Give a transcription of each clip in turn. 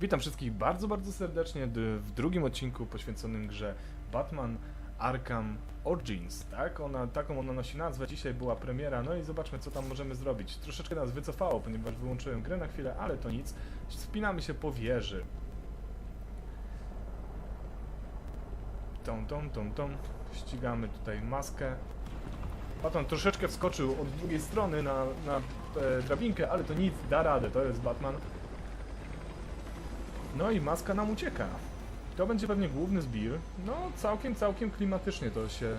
Witam wszystkich bardzo, bardzo serdecznie w drugim odcinku poświęconym grze Batman Arkham Origins, tak? Ona, taką ona nosi nazwę. Dzisiaj była premiera, no i zobaczmy co tam możemy zrobić. Troszeczkę nas wycofało, ponieważ wyłączyłem grę na chwilę, ale to nic. Wspinamy się po wieży. Tą, tą, tą, tą. Ścigamy tutaj maskę. Batman troszeczkę wskoczył od drugiej strony na, na e, drabinkę, ale to nic, da radę, to jest Batman. No i maska nam ucieka. To będzie pewnie główny zbir. No, całkiem, całkiem klimatycznie to się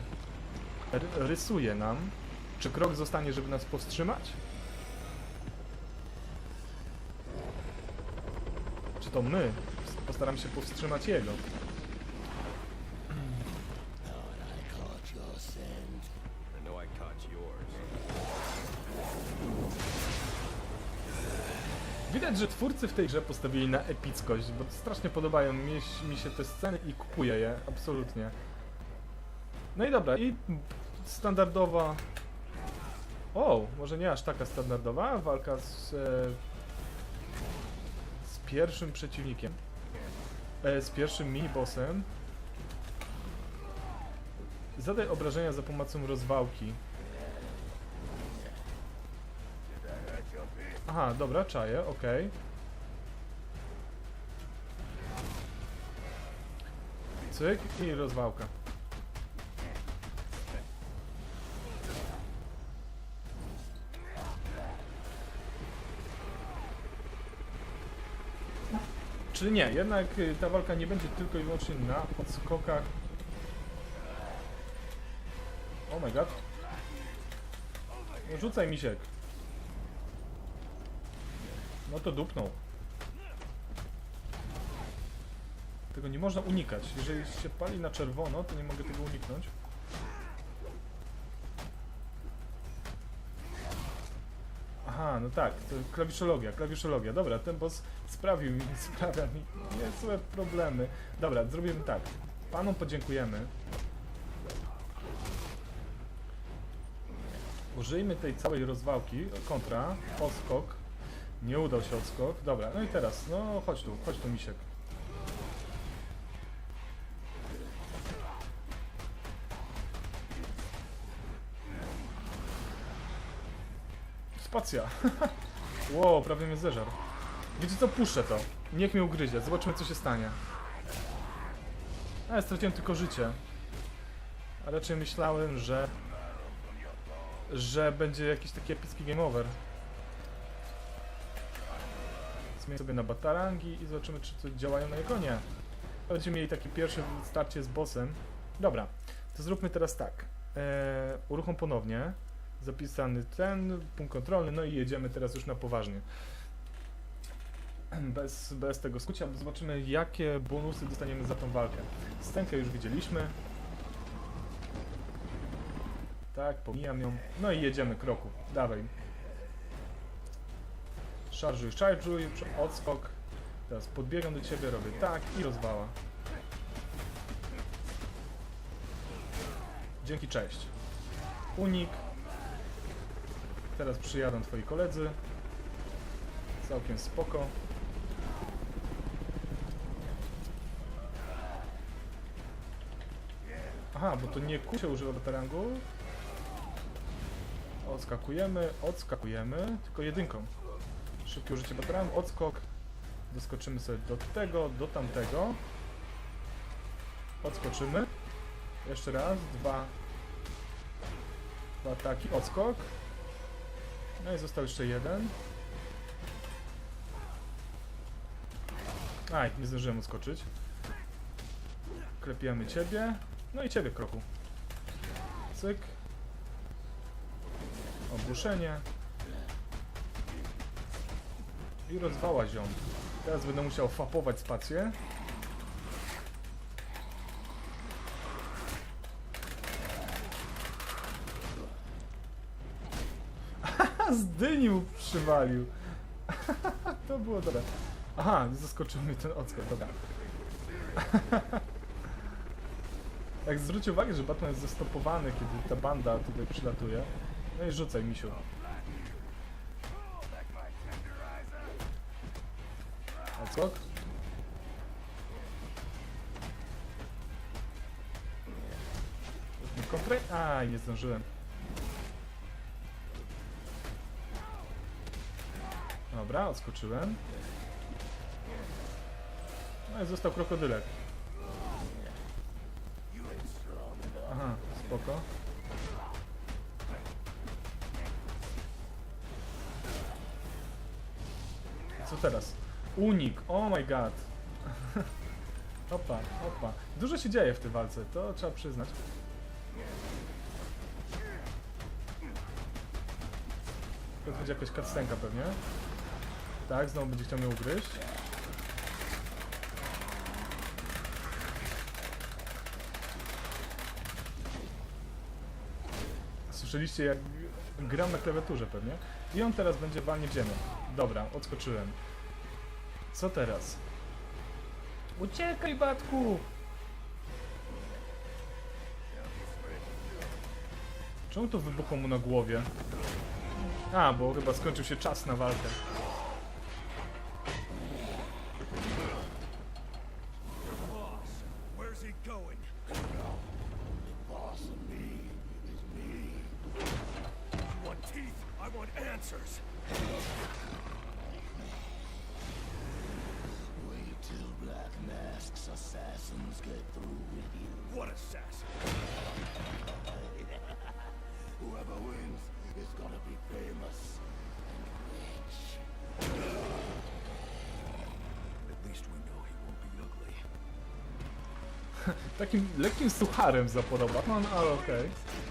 rysuje nam. Czy krok zostanie, żeby nas powstrzymać? Czy to my postaramy się powstrzymać jego? Widać, że twórcy w tej grze postawili na epickość, bo strasznie podobają mi, mi się te sceny i kupuję je, absolutnie. No i dobra, i standardowa... O, może nie aż taka standardowa walka z... E, z pierwszym przeciwnikiem. E, z pierwszym mini-bossem. Zadaj obrażenia za pomocą rozwałki. Aha, dobra, czaję, okej. Cyk i rozwałka. Czyli nie, jednak y, ta walka nie będzie tylko i wyłącznie na podskokach. Oh my god. No rzucaj misiek. No to dupnął. Tego nie można unikać. Jeżeli się pali na czerwono, to nie mogę tego uniknąć. Aha, no tak, to klawiszologia, klawiszologia. Dobra, ten boss sprawił mi, sprawia mi niezłe problemy. Dobra, zrobimy tak. Panom podziękujemy. Użyjmy tej całej rozwałki, kontra, odskok. Nie udał się odskok. Dobra, no i teraz, no chodź tu, chodź tu misiek. Spacja. wow, prawie mnie zeżarł. Wiecie co, puszczę to. Niech mnie ugryzie, zobaczymy co się stanie. A, ja straciłem tylko życie. A raczej myślałem, że... że będzie jakiś taki epicki game over. Zmienię sobie na batarangi i zobaczymy, czy to działają na jego nie. Będziemy mieli takie pierwsze starcie z bossem. Dobra, to zróbmy teraz tak. Eee, uruchom ponownie. Zapisany ten, punkt kontrolny, no i jedziemy teraz już na poważnie. Bez, bez tego skucia, zobaczymy jakie bonusy dostaniemy za tą walkę. Scenkę już widzieliśmy. Tak, pomijam ją. No i jedziemy kroku. Dawaj. Szarżuj, szarżuj, odskok. Teraz podbiegam do ciebie, robię tak i rozwała. Dzięki, cześć. Unik. Teraz przyjadą twoi koledzy. Całkiem spoko. Aha, bo to nie się używa batarangu. Odskakujemy, odskakujemy, tylko jedynką. Szybkie użycie batarangu, odskok. Doskoczymy sobie do tego, do tamtego. Odskoczymy. Jeszcze raz, dwa. Dwa ataki, odskok. No i został jeszcze jeden. Aj, nie zdążyłem odskoczyć. Klepiemy ciebie. No i ciebie, kroku. Cyk. Ogłuszenie. I rozwała ziom. Teraz będę musiał fapować spację. Z dyni mu przywalił. to było dobre. Aha, zaskoczył mnie ten odskok, dobra. Jak zwróć uwagę, że Batman jest zastopowany, kiedy ta banda tutaj przylatuje. No i rzucaj, misiu. co? Konkret... A, nie zdążyłem. Dobra, odskoczyłem. No i został krokodylek. Aha, spoko. I co teraz? Unik, oh my god. Opa, opa. Dużo się dzieje w tej walce, to trzeba przyznać. To będzie jakaś cutscenka pewnie. Tak, znowu będzie chciał mnie ugryźć. Słyszeliście jak gram na klawiaturze pewnie? I on teraz będzie walnie w ziemię. Dobra, odskoczyłem. Co teraz? Uciekaj, batku! Czemu to wybuchło mu na głowie? A, bo chyba skończył się czas na walkę. Black Mask's assassins get through with you. What assassin? Whoever wins is gonna be famous and rich. At least we know he won't be ugly. Takim lekkim sucharem zapodał Batman, ale okej. Hold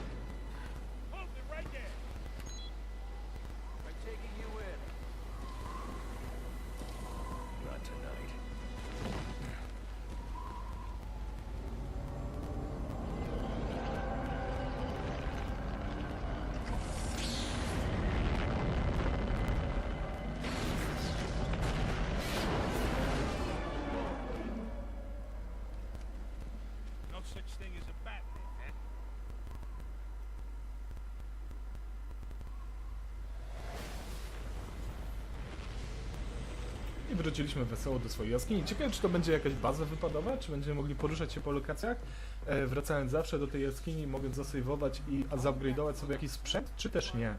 wróciliśmy wesoło do swojej jaskini. Ciekawe, czy to będzie jakaś baza wypadowa, czy będziemy mogli poruszać się po lokacjach, e, wracając zawsze do tej jaskini, mogąc zasejwować i zupgrade'ować sobie jakiś sprzęt, czy też nie.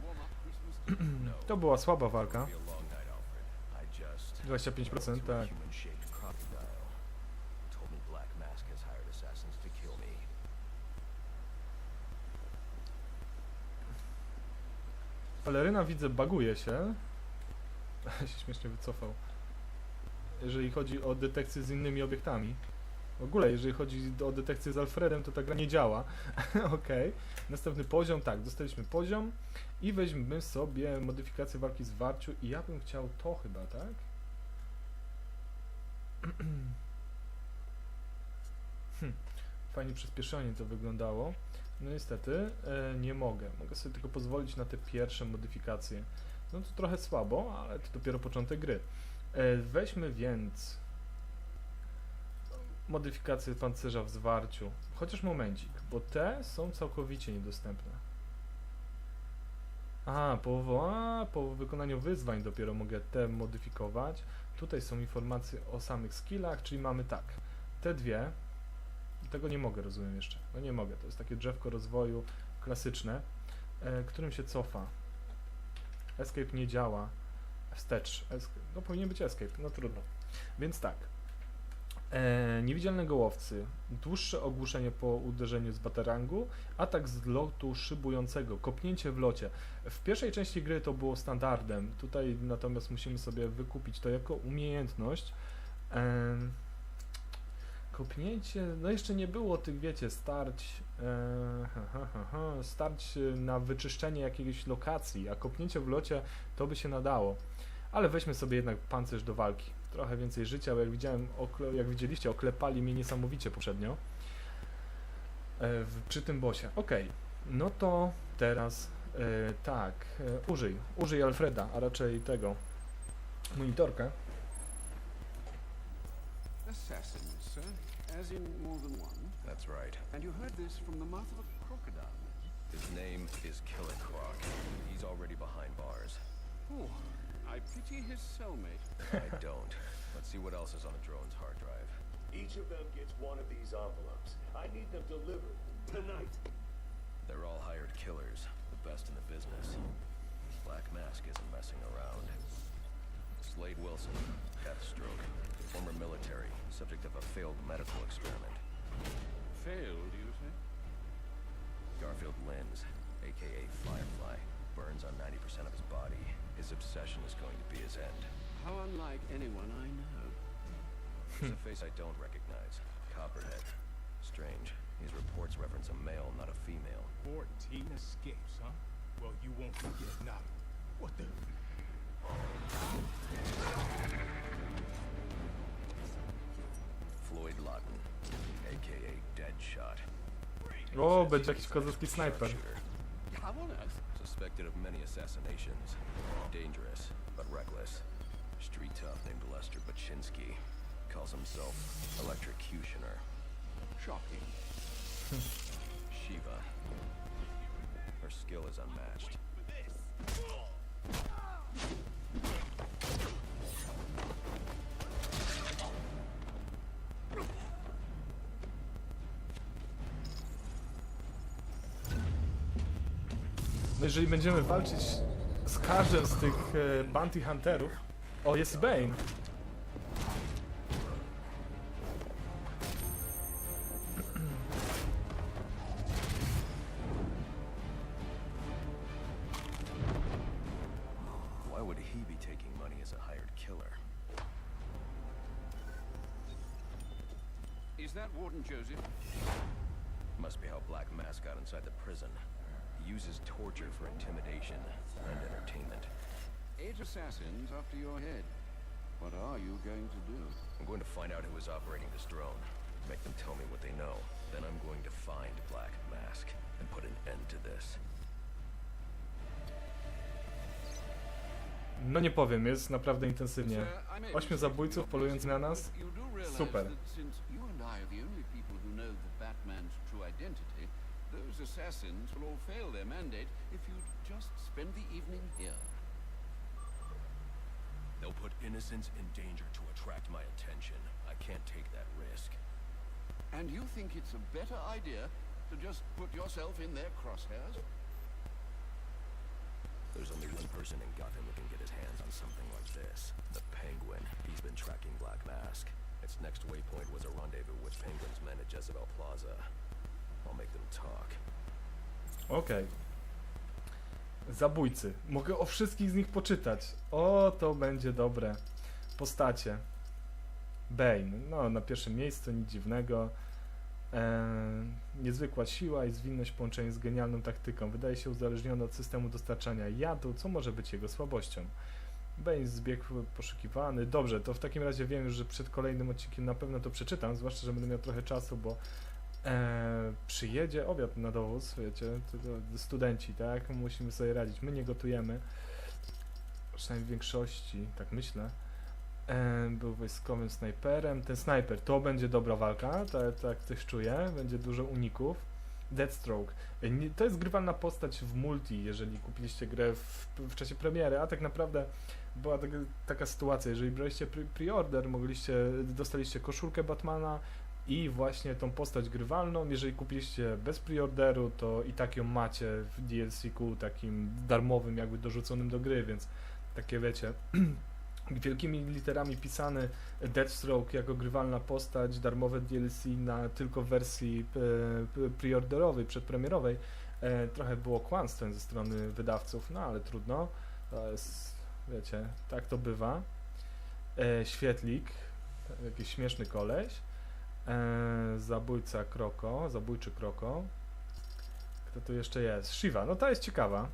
to była słaba walka. Be a long night, Alfred. I just 25%, tak. Peleryna widzę baguje się. się śmiesznie wycofał. Jeżeli chodzi o detekcję z innymi obiektami. W ogóle, jeżeli chodzi o detekcję z Alfredem, to ta gra nie działa. Okej. Następny poziom, tak, dostaliśmy poziom i weźmy sobie modyfikację walki z warciu i ja bym chciał to chyba, tak? Hm, Fajnie przyspieszenie to wyglądało. No niestety e, nie mogę. Mogę sobie tylko pozwolić na te pierwsze modyfikacje. No to trochę słabo, ale to dopiero początek gry. E, weźmy więc modyfikację pancerza w zwarciu. Chociaż momencik, bo te są całkowicie niedostępne. Aha, po, a, po wykonaniu wyzwań dopiero mogę te modyfikować. Tutaj są informacje o samych skillach, czyli mamy tak, te dwie, tego nie mogę, rozumiem jeszcze. No nie mogę, to jest takie drzewko rozwoju klasyczne, e, którym się cofa. Escape nie działa. Wstecz. No powinien być escape, no trudno. Więc tak. E, niewidzialne gołowcy. Dłuższe ogłuszenie po uderzeniu z baterangu. Atak z lotu szybującego. Kopnięcie w locie. W pierwszej części gry to było standardem. Tutaj natomiast musimy sobie wykupić to jako umiejętność. Em, kopnięcie, no jeszcze nie było tych, wiecie, starć, e, ha, ha, ha, starć e, na wyczyszczenie jakiejś lokacji, a kopnięcie w locie to by się nadało. Ale weźmy sobie jednak pancerz do walki. Trochę więcej życia, bo jak widziałem, okle, jak widzieliście, oklepali mnie niesamowicie poprzednio. E, w, przy tym bosie. Okej, no to teraz e, tak, e, użyj, użyj Alfreda, a raczej tego, monitorka. Assassins, sir? As in more than one? That's right. And you heard this from the mouth of a crocodile? His name is Killer Croc. He's already behind bars. Oh, I pity his cellmate. I don't. Let's see what else is on the drone's hard drive. Each of them gets one of these envelopes. I need them delivered tonight. They're all hired killers, the best in the business. Black Mask isn't messing around. Slade Wilson, Deathstroke, former military, subject of a failed medical experiment. Failed, you say? Garfield Lins, aka Firefly, burns on 90% of his body. His obsession is going to be his end. How unlike anyone I know. There's a face I don't recognize. Copperhead. Strange. These reports reference a male, not a female. 14 escapes, huh? Well, you won't forget now. What the? O, będzie jakiś kozacki snajper. Sharpshooter. How on earth? Suspected of many assassinations. Dangerous, but reckless. Street tough named Lester Baczynski. Calls himself Electrocutioner. Shocking. Shiva. Her skill is unmatched. No jeżeli będziemy walczyć z każdym z tych e, bounty hunterów... O, jest Bane. Why would he be taking money as a hired killer? Is that Warden Joseph? Must be how Black Mask got inside the prison. He uses torture for intimidation and entertainment. Eight assassins after your head. What are you going to do? I'm going to find out who is operating this drone. Make them tell me what they know. Then I'm going to find Black Mask and put an end to this. No nie powiem, jest naprawdę intensywnie. Sir, I may Ośmiu mistake zabójców you, polując na nas. but you do Super. That since you and I are the only people who know the Batman's true identity, those assassins will all fail their mandate if you'd just spend the evening here. They'll put innocents in danger to attract my attention. I can't take that risk. And you think it's a better idea to just put yourself in their crosshairs? There's only one person in Gotham who can get his hands on something like this. The Penguin. He's been tracking Black Mask. Its next waypoint was a rendezvous with Penguin's men at Jezebel Plaza. Okej. Zabójcy. Mogę o wszystkich z nich poczytać. O, to będzie dobre. Postacie. Bane. No, na pierwszym miejscu, nic dziwnego. Eee, niezwykła siła i zwinność w połączeniu z genialną taktyką. Wydaje się uzależniony od systemu dostarczania jadu, co może być jego słabością. Bane zbiegł poszukiwany. Dobrze, to w takim razie wiem już, że przed kolejnym odcinkiem na pewno to przeczytam, zwłaszcza, że będę miał trochę czasu, bo e, przyjedzie obiad na dowóz, wiecie, to, to studenci, tak, musimy sobie radzić. My nie gotujemy, przynajmniej w większości, tak myślę. E, był wojskowym snajperem. Ten snajper, to będzie dobra walka, tak, tak coś czuję, będzie dużo uników. Deathstroke. E, To jest grywalna postać w multi, jeżeli kupiliście grę w, w czasie premiery, a tak naprawdę była taka, taka sytuacja, jeżeli braliście pre- pre-order, mogliście, dostaliście koszulkę Batmana, i właśnie tą postać grywalną, jeżeli kupiliście bez preorderu, to i tak ją macie w DLC-ku takim darmowym, jakby dorzuconym do gry, więc takie wiecie, wielkimi literami pisany Deathstroke jako grywalna postać, darmowe DLC na tylko wersji e, preorderowej, przedpremierowej. E, trochę było kłamstwem ze strony wydawców, no ale trudno. To jest, wiecie, tak to bywa. E, świetlik, jakiś śmieszny koleś. E, zabójca Kroko, zabójczy Kroko. Kto tu jeszcze jest? Shiva, no ta jest ciekawa.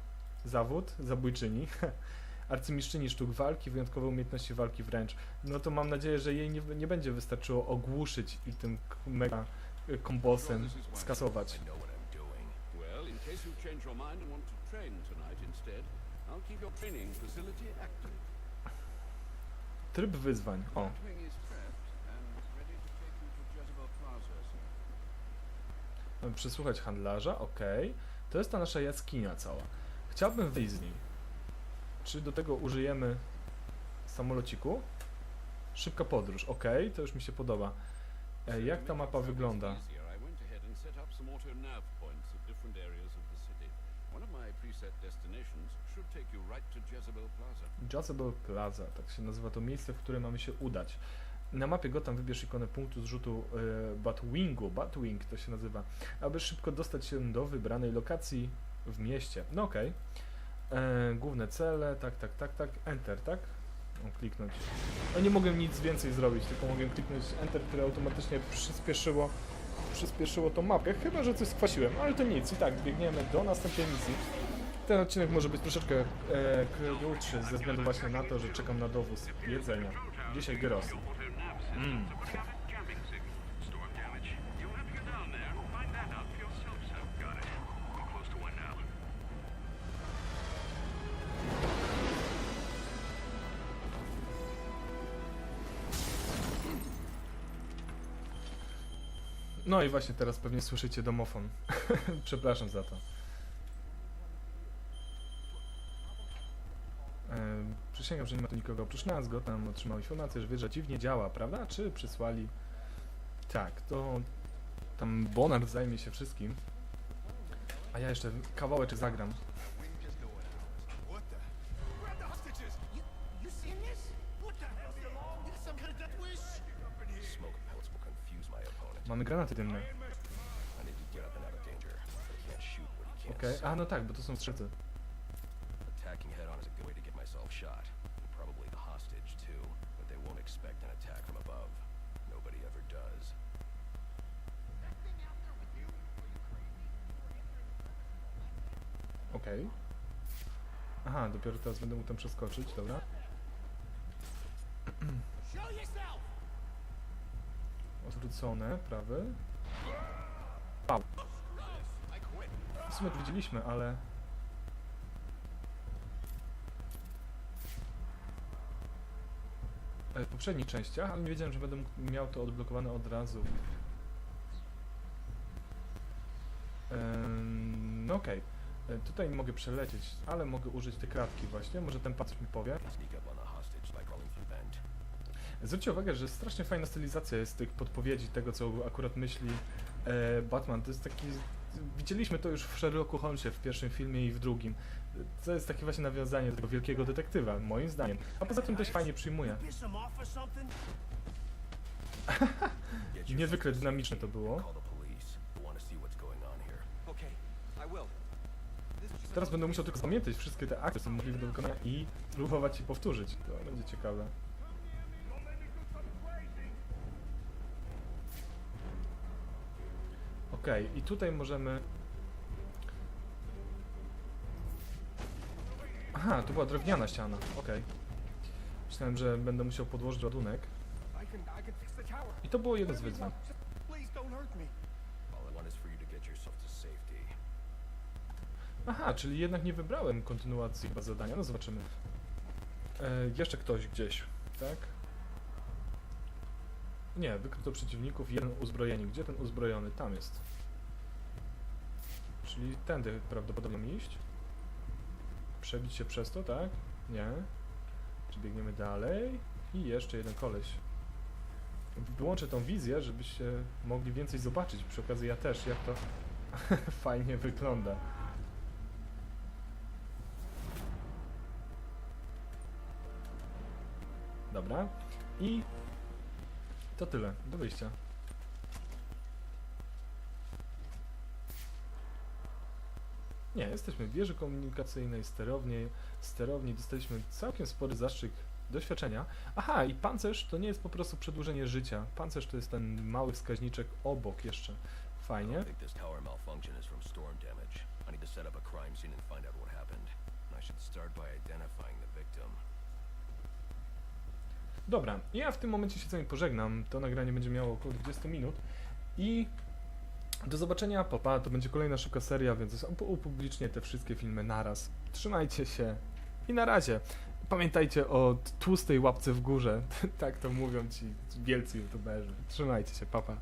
Zawód, zabójczyni. Arcymistrzyni sztuk walki, wyjątkowe umiejętności walki wręcz. No to mam nadzieję, że jej nie, nie będzie wystarczyło ogłuszyć i tym mega y, kombosem skasować. I know what przesłuchać handlarza, ok. To jest ta nasza jaskinia cała. Chciałbym wyjść z niej. Czy do tego użyjemy samolociku? Szybka podróż, ok, to już mi się podoba. E, jak ta mapa wygląda? Jezebel Plaza, tak się nazywa to miejsce, w które mamy się udać. Na mapie Gotham wybierz ikonę punktu zrzutu e, Batwingu, Batwing to się nazywa, aby szybko dostać się do wybranej lokacji w mieście. No okej. E, Główne cele, tak, tak, tak, tak, Enter, tak? O, kliknąć. No nie mogę nic więcej zrobić, tylko mogę kliknąć Enter, które automatycznie przyspieszyło, przyspieszyło tą mapę, chyba, że coś skwasiłem, ale to nic, i tak, biegniemy do następnej misji. Ten odcinek może być troszeczkę e, krótszy ze względu właśnie na to, że czekam na dowóz jedzenia. Dzisiaj gyros. Mm. No i właśnie teraz pewnie słyszycie domofon. Przepraszam za to. Ehm, Przysięgam, że nie ma tu nikogo oprócz nas. Gotham otrzymał informację, że wieża dziwnie działa, prawda? Czy przysłali... Tak, to... Tam Bonard zajmie się wszystkim. A ja jeszcze kawałeczek zagram. Mamy granaty dymne. Okej, see. a no tak, bo to są strzelcy. Okej. Aha, dopiero teraz będę mógł tam przeskoczyć, dobra. Odwrócone, prawy. Wow. W sumie to widzieliśmy, ale... W poprzednich częściach, ale nie wiedziałem, że będę miał to odblokowane od razu. No okej. E, Tutaj nie mogę przelecieć, ale mogę użyć tej kratki właśnie. Może ten coś mi powie. Zwróćcie uwagę, że strasznie fajna stylizacja jest tych podpowiedzi tego, co akurat myśli e, Batman. To jest taki... Widzieliśmy to już w Sherlocku Holmesie w pierwszym filmie i w drugim. To jest takie właśnie nawiązanie do tego wielkiego detektywa, moim zdaniem. A poza tym dość fajnie przyjmuje. Niezwykle dynamiczne to było. Teraz będę musiał tylko pamiętać wszystkie te akcje, są możliwe do wykonania i spróbować je powtórzyć. To będzie ciekawe. Okej, i tutaj możemy... Aha, to była drewniana ściana, okej. Myślałem, że będę musiał podłożyć ładunek. I to było jedno z wyzwań. Aha, czyli jednak nie wybrałem kontynuacji chyba zadania. No zobaczymy. E, jeszcze ktoś gdzieś, tak? Nie, wykryto przeciwników, jeden uzbrojeni. Gdzie ten uzbrojony? Tam jest. Czyli tędy prawdopodobnie iść. Przebić się przez to, tak? Nie. Czy biegniemy dalej? I jeszcze jeden koleś. Wyłączę tą wizję, żebyście mogli więcej zobaczyć. Przy okazji ja też, jak to fajnie wygląda. Dobra. I to tyle. Do wyjścia. Nie, jesteśmy w wieży komunikacyjnej, sterowni, sterowni, dostaliśmy całkiem spory zastrzyk doświadczenia. Aha, i pancerz to nie jest po prostu przedłużenie życia. Pancerz to jest ten mały wskaźniczek obok jeszcze. Fajnie. I need to set up I. Dobra, ja w tym momencie się z wami pożegnam. To nagranie będzie miało około 20 minut. I do zobaczenia, papa. To będzie kolejna szybka seria, więc upublicznię te wszystkie filmy naraz. Trzymajcie się i na razie. Pamiętajcie o tłustej łapce w górze. tak to mówią ci wielcy youtuberzy. Trzymajcie się, papa.